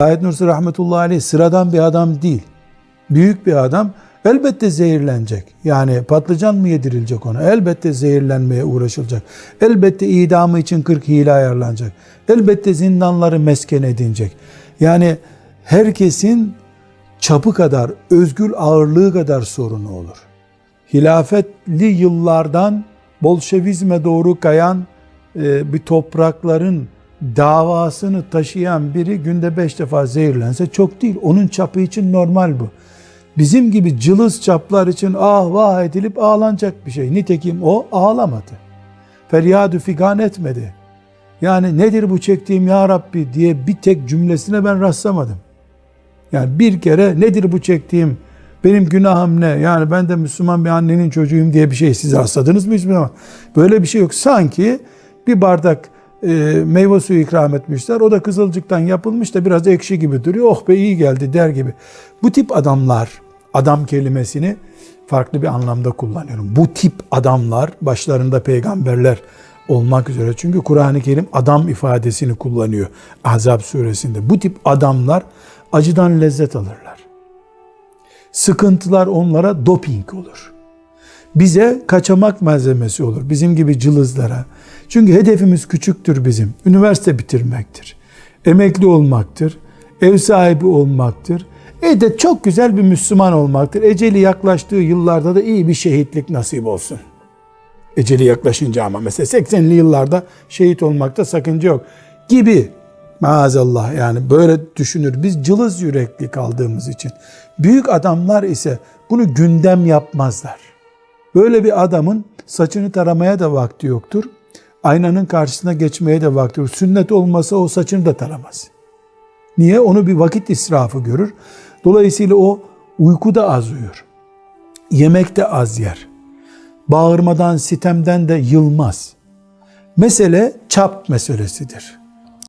Said Nursi rahmetullahi aleyh sıradan bir adam değil. Büyük bir adam elbette zehirlenecek. Yani patlıcan mı yedirilecek ona? Elbette zehirlenmeye uğraşılacak. Elbette idamı için 40 hile ayarlanacak. Elbette zindanları mesken edinecek. Yani herkesin çapı kadar, özgül ağırlığı kadar sorunu olur. Hilafetli yıllardan Bolşevizme doğru kayan e, bir toprakların davasını taşıyan biri günde beş defa zehirlense çok değil. Onun çapı için normal bu. Bizim gibi cılız çaplar için ah vah edilip ağlanacak bir şey. Nitekim o ağlamadı. Feryadü figan etmedi. Yani nedir bu çektiğim ya Rabbi diye bir tek cümlesine ben rastlamadım. Yani bir kere nedir bu çektiğim benim günahım ne? Yani ben de Müslüman bir annenin çocuğuyum diye bir şey siz rastladınız mı hiç bilmem. Böyle bir şey yok. Sanki bir bardak meyve suyu ikram etmişler. O da kızılcıktan yapılmış da biraz ekşi gibi duruyor. Oh be iyi geldi der gibi. Bu tip adamlar, adam kelimesini farklı bir anlamda kullanıyorum. Bu tip adamlar başlarında peygamberler olmak üzere. Çünkü Kur'an-ı Kerim adam ifadesini kullanıyor Ahzab suresinde. Bu tip adamlar acıdan lezzet alırlar. Sıkıntılar onlara doping olur. Bize kaçamak malzemesi olur. Bizim gibi cılızlara. Çünkü hedefimiz küçüktür bizim. Üniversite bitirmektir. Emekli olmaktır. Ev sahibi olmaktır. E de çok güzel bir Müslüman olmaktır. Eceli yaklaştığı yıllarda da iyi bir şehitlik nasip olsun. Eceli yaklaşınca ama mesela 80'li yıllarda şehit olmakta sakınca yok gibi maazallah yani böyle düşünür. Biz cılız yürekli kaldığımız için. Büyük adamlar ise bunu gündem yapmazlar. Böyle bir adamın saçını taramaya da vakti yoktur. Aynanın karşısına geçmeye de vakti yoktur. Sünnet olmasa o saçını da taramaz. Niye? Onu bir vakit israfı görür. Dolayısıyla o uykuda az uyur. Yemekte az yer. Bağırmadan, sitemden de yılmaz. Mesele çap meselesidir.